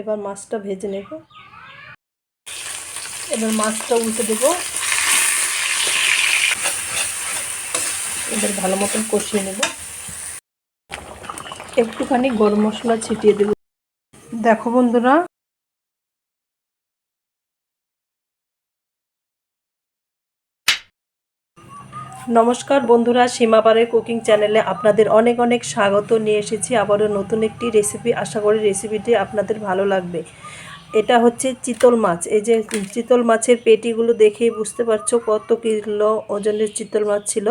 এবার মাছটা ভেজে নেব। এবার মাছটা উল্টে দেব। এবার ভালো মতন কষিয়ে নেব। একটুখানি গরম মশলা ছিটিয়ে দেব। দেখো বন্ধুরা নমস্কার বন্ধুরা সীমাপাড়ে কুকিং চ্যানেলে আপনাদের অনেক অনেক স্বাগত। নিয়ে এসেছি আবারও নতুন একটি রেসিপি আশা করি রেসিপিটি আপনাদের ভালো লাগবে। এটা হচ্ছে চিতল মাছ। এই যে চিতল মাছের পেটিগুলো দেখেই বুঝতে পারছ কত কিলো ওজনের চিতল মাছ ছিল।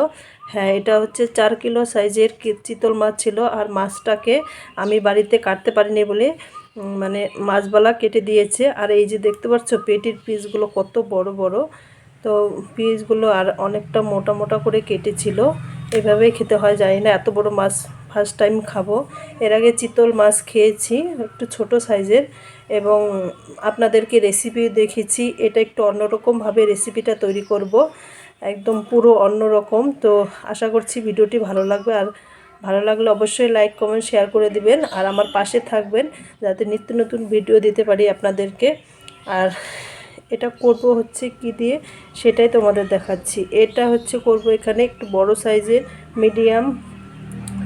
হ্যাঁ এটা হচ্ছে চার কিলো সাইজের চিতল মাছ ছিল আর মাছটাকে আমি বাড়িতে কাটতে পারিনি বলে মানে মাছবালা কেটে দিয়েছে। আর এই যে দেখতে পাচ্ছ পেটির পিসগুলো কত বড় বড়। তো পিসগুলো আর অনেকটা মোটা মোটা করে কেটেছিল। এভাবেই খেতে হয়, জানি না, এত বড় মাছ ফার্স্ট টাইম খাব। এর আগে চিতল মাছ খেয়েছি, একটু ছোট সাইজের এবং আপনাদেরকে রেসিপি দেখেছি। এটা একটু অন্যরকমভাবে রেসিপিটা তৈরি করব, একদম পুরো অন্যরকম। তো আশা করছি ভিডিওটি ভালো লাগবে। আর ভালো লাগলে অবশ্যই লাইক কমেন্ট শেয়ার করে দিবেন। আর আমার পাশে থাকবেন, যাতে নিত্য নতুন ভিডিও দিতে পারি আপনাদেরকে। আর এটা করব হচ্ছে কি দিয়ে? সেটাই তোমাদের দেখাচ্ছি। এটা হচ্ছে করব এখানে একটু বড় সাইজের, মিডিয়াম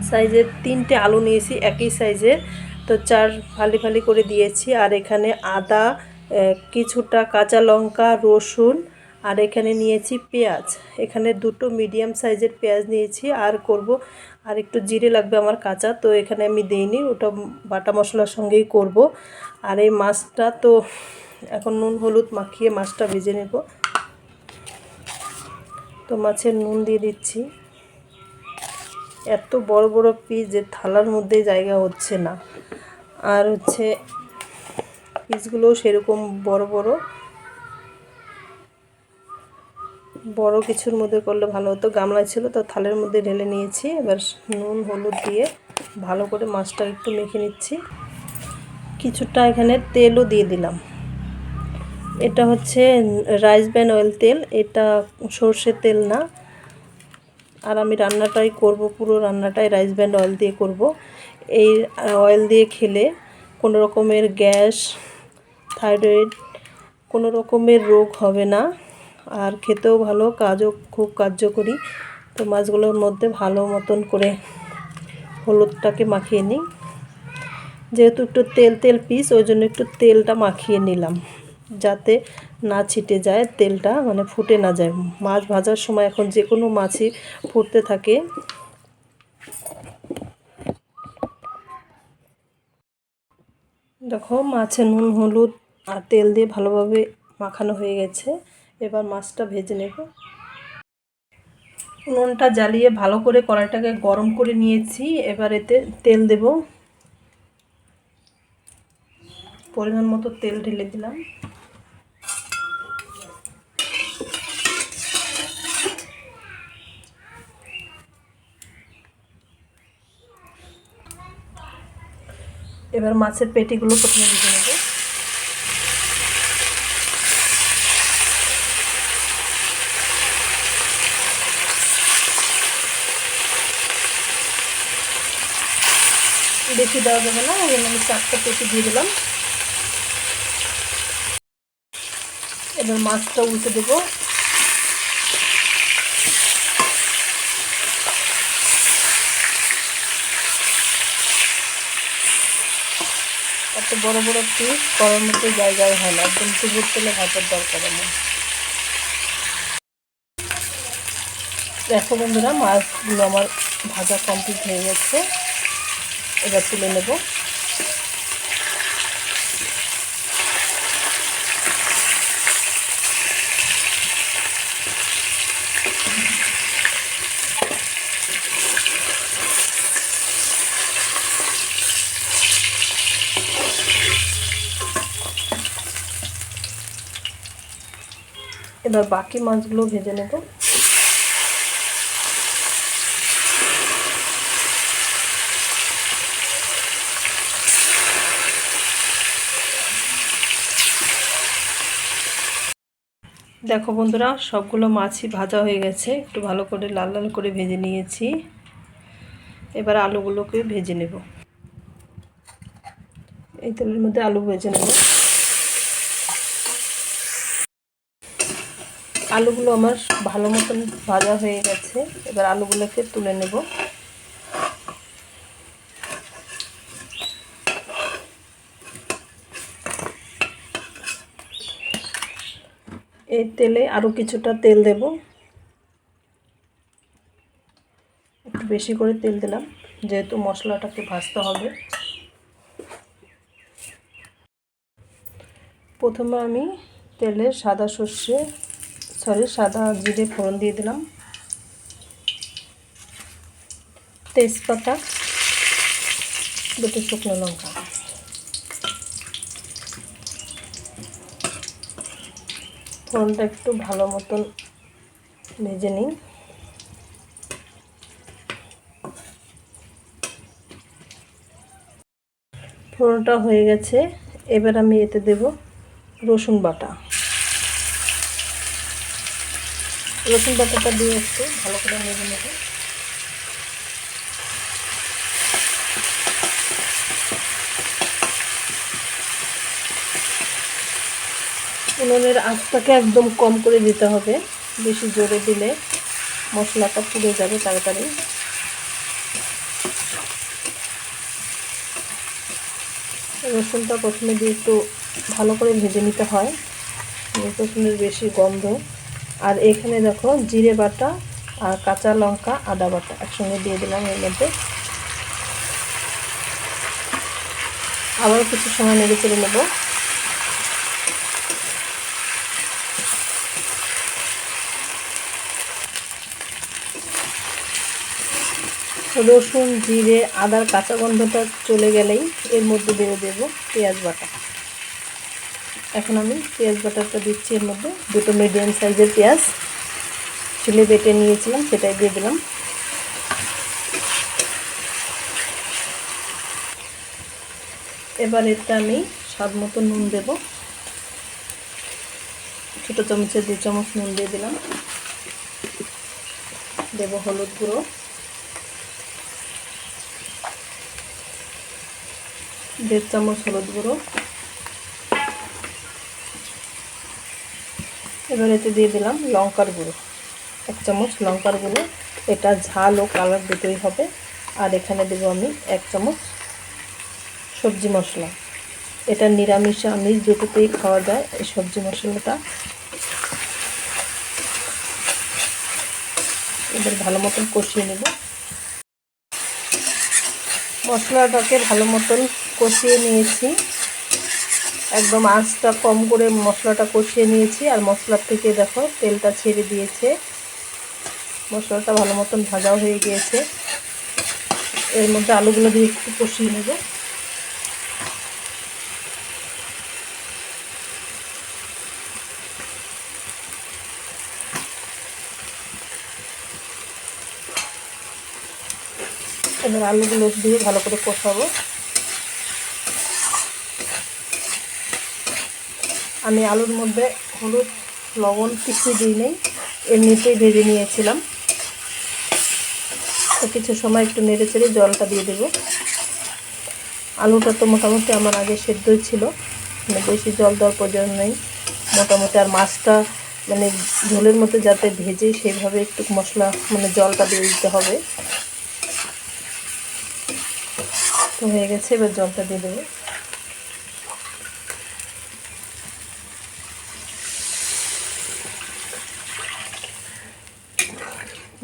সাইজের তিনটে আলু নিয়েছি, একই সাইজের। তো চার ফালি ফালি করে দিয়েছি। আর এখানে আদা কিছুটা কাঁচা লঙ্কা, রসুন, আর এখানে নিয়েছি পেঁয়াজ। এখানে দুটো মিডিয়াম সাইজের পেঁয়াজ নিয়েছি। আর করব, আর একটু জিরে লাগবে আমার কাঁচা, তো এখানে আমি দিইনি, ওটা বাটা মশলার সঙ্গেই করব। আর এই মাছটা তো এখন নুন, হলুদ মাখিয়ে মাছটা ভেজে নেব। তো মাছের নুন দিয়ে দিচ্ছি। এত বড় বড় পিস যে থালার মধ্যে জায়গা হচ্ছে না। আর হচ্ছে পিসগুলোও সেরকম বড় বড়। বড় কিছুর মধ্যে করলে ভালো হতো। গামলা ছিল তো থালের মধ্যে ঢেলে নিয়েছি। এবার নুন, হলুদ দিয়ে ভালো করে মাছটা একটু মেখে নিচ্ছি। কিছুটা এখানে তেলও দিয়ে দিলাম। এটা হচ্ছে রাইস ব্যান অয়েল তেল, এটা সর্ষের তেল না। আর আমি রান্নাটাই করব, পুরো রান্নাটাই রাইস ব্যান্ড অয়েল দিয়ে করব। এই অয়েল দিয়ে খেলে কোনো রকমের গ্যাস, থাইরয়েড, কোনো রকমের রোগ হবে না। আর খেতেও ভালো, কাজও খুব কার্যকরী। তো মাছগুলোর মধ্যে ভালো মতন করে হলুদটাকে মাখিয়ে নিই। যেহেতু একটু তেল তেল পিস ওই জন্য একটু তেলটা মাখিয়ে নিলাম। যাতে না ছিটে যায়, তেলটা মানে ফুটে না যায়। মাছ ভাজার সময় এখন যে কোনো মাছই ফুটতে থাকে। দেখো, মাছে নুন, হলুদ আর তেল দিয়ে ভালোভাবে মাখানো হয়ে গেছে। এবার মাছটা ভেজে নেব। নুনটা জ্বালিয়ে ভালো করে কড়াইটাকে গরম করে নিয়েছি। এবার এতে তেল দেব। পরিমাণ মতো তেল ঢেলে দিলাম। এবার মাছের পেটিগুলো প্রথমে ভেজে নেব। বেশি দেওয়া যাবে না ওই জন্য আমি চারটা পেটি দিয়ে দিলাম। এবার মাছটা উল্টে দেবো। এত বড় বড় পিস করার মতো জায়গায় হয় না। একদম টুকুর তেলে ভাতের দরকার আমার। দেখো বন্ধুরা, মাছগুলো আমার ভাজা কমপ্লিট হয়ে গেছে। এবার তুলে নেব। এবার বাকি মাছগুলো ভেজে নেব। দেখো বন্ধুরা, সবগুলো মাছই ভাজা হয়ে গেছে। একটু ভালো করে লাল লাল করে ভেজে নিয়েছি। এবার আলুগুলোকে ভেজে নেব। এই তেলের মধ্যে আলু ভেজে নেব। আলুগুলো আমার ভালো মতন ভাজা হয়ে গেছে। এবার আলুগুলোকে তুলে নেব। এই তেলে আরও কিছুটা তেল দেব। একটু বেশি করে তেল দিলাম, যেহেতু মশলাটাকে ভাজতে হবে। প্রথমে আমি তেলে সাদা সর্ষে সরি, সাদা জিরে ফোড়ন দিয়ে দিলাম। তেজপাতা, দুটো শুকনো লঙ্কা। ফোড়নটা একটু ভালো মতন ভেজে নিই। ফোড়নটা হয়ে গেছে, এবার আমি এতে দেব রসুন বাটা। রসুন বাটাটা দিয়ে একটু ভালো করে নেড়ে নেব। উনুনের আঁচটাকে একদম কম করে দিতে হবে, বেশি জোরে দিলে মশলাটা পুড়ে যাবে তাড়াতাড়ি। রসুনটা প্রথমে দিয়ে একটু ভালো করে ভেজে নিতে হয় রসুনের বেশি গন্ধ। আর এখানে দেখো জিরে বাটা আর কাঁচা লঙ্কা, আদা বাটা একসঙ্গে দিয়ে দিলাম এর মধ্যে। আবার কিছু সময় নেড়ে চেড়ে নেব। রসুন, জিরে, আদার কাঁচা গন্ধটা চলে গেলেই এর মধ্যে দিয়ে দেবো পেঁয়াজ বাটা। এখন আমি পেঁয়াজ বাটারটা দিচ্ছি এর মধ্যে। দুটো মিডিয়াম সাইজের পেঁয়াজ। ছিলে বেটে নিয়েছিলাম, সেটাই দিয়ে দিলাম। এবার এতে আমি স্বাদ মতো নুন দেব। ছোটো চামচের দু চামচ নুন দিয়ে দিলাম। দেব হলুদ গুঁড়ো। দেড় চামচ হলুদ গুঁড়ো। এবার এতে দিয়ে দিলাম লঙ্কার গুঁড়ো। এক চামচ লঙ্কার গুঁড়ো। এটা ঝাল ও কালার দুটোই হবে। আর এখানে দেবো আমি এক চামচ সবজি মশলা। এটা নিরামিষ আমিষ দুটোতেই খাওয়া যায় এই সবজি মশলাটা এবার ভালো মতন কষিয়ে নেব। মশলাটাকে ভালো মতন কষিয়ে নিয়েছি। একদম আঁচটা কম করে মশলাটা কষিয়ে নিয়েছি, আর মশলার থেকে দেখো তেলটা ছেড়ে দিয়েছে। মশলাটা ভালো মতন ভাজাও হয়ে গিয়েছে। এর মধ্যে আলুগুলো দিয়ে একটু কষিয়ে নেব। এবার আলুগুলো দিয়ে ভালো করে কষাবো। আমি আলুর মধ্যে হলুদ, লবণ কিছুই দিই নেই, এমনিতেই ভেজে নিয়েছিলাম। তো কিছু সময় একটু নেড়ে চেড়ে জলটা দিয়ে দেবো। আলুটা তো মোটামুটি আমার আগে সেদ্ধই ছিল মানে বেশি জল দেওয়ার প্রয়োজন নেই। মোটামুটি আর মাছটা মানে ঝোলের মতো যাতে ভেজে সেইভাবে একটু মশলা মানে জলটা দিয়ে দিতে হবে। তো হয়ে গেছে, এবার জলটা দিয়ে দেবো।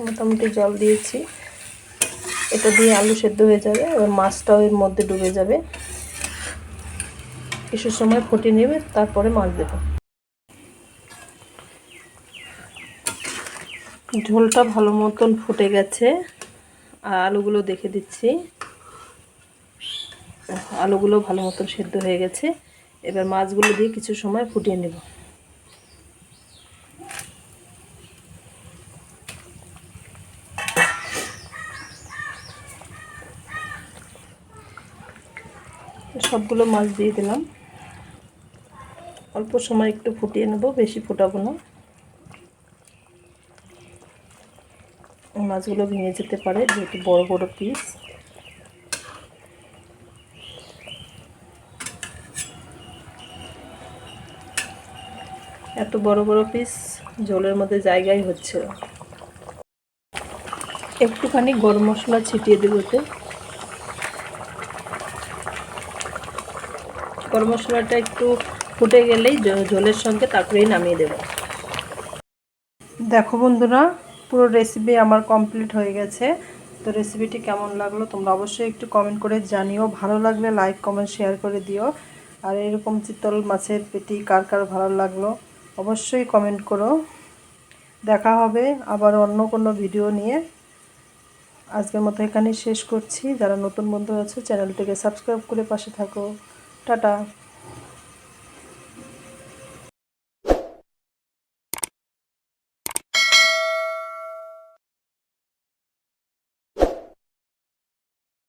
মোটামুটি জল দিয়েছি। এটা দিয়ে আলু সেদ্ধ হয়ে যাবে, এবার মাছটাও এর মধ্যে ডুবে যাবে। কিছু সময় ফুটিয়ে নেবে, তারপরে মাছ দেব। ঝোলটা ভালো মতন ফুটে গেছে, আর আলুগুলো দেখে দিচ্ছি। আলুগুলো ভালো মতন সেদ্ধ হয়ে গেছে, এবার মাছগুলো দিয়ে কিছু সময় ফুটিয়ে নেব। সবগুলো মাছ দিয়ে দিলাম। অল্প সময় একটু ফুটিয়ে নেব, বেশি ফোটাবো না। মাছগুলো ভেঙে যেতে পারে, যেহেতু বড় বড় পিস এত বড় বড় পিস জলের মধ্যে জায়গায় হচ্ছে একটুখানি গরম মশলা ছিটিয়ে দেবোতে গরম মশলাটা একটু ফুটে গেলেই জ- ঝোলের সঙ্গে তারপরেই নামিয়ে দেব। দেখো বন্ধুরা, পুরো রেসিপি আমার কমপ্লিট হয়ে গেছে। তো রেসিপিটি কেমন লাগল তোমরা অবশ্যই একটু কমেন্ট করে জানিও। ভালো লাগলে লাইক কমেন্ট শেয়ার করে দিও। আর এরকম চিতল মাছের পেটি কার কার ভালো লাগল অবশ্যই কমেন্ট করো। দেখা হবে আবার অন্য কোনো ভিডিও নিয়ে। আজকের মতো এখানেই শেষ করছি। যারা নতুন বন্ধু আছে চ্যানেলটিকে সাবস্ক্রাইব করে পাশে থাকো। টাটা।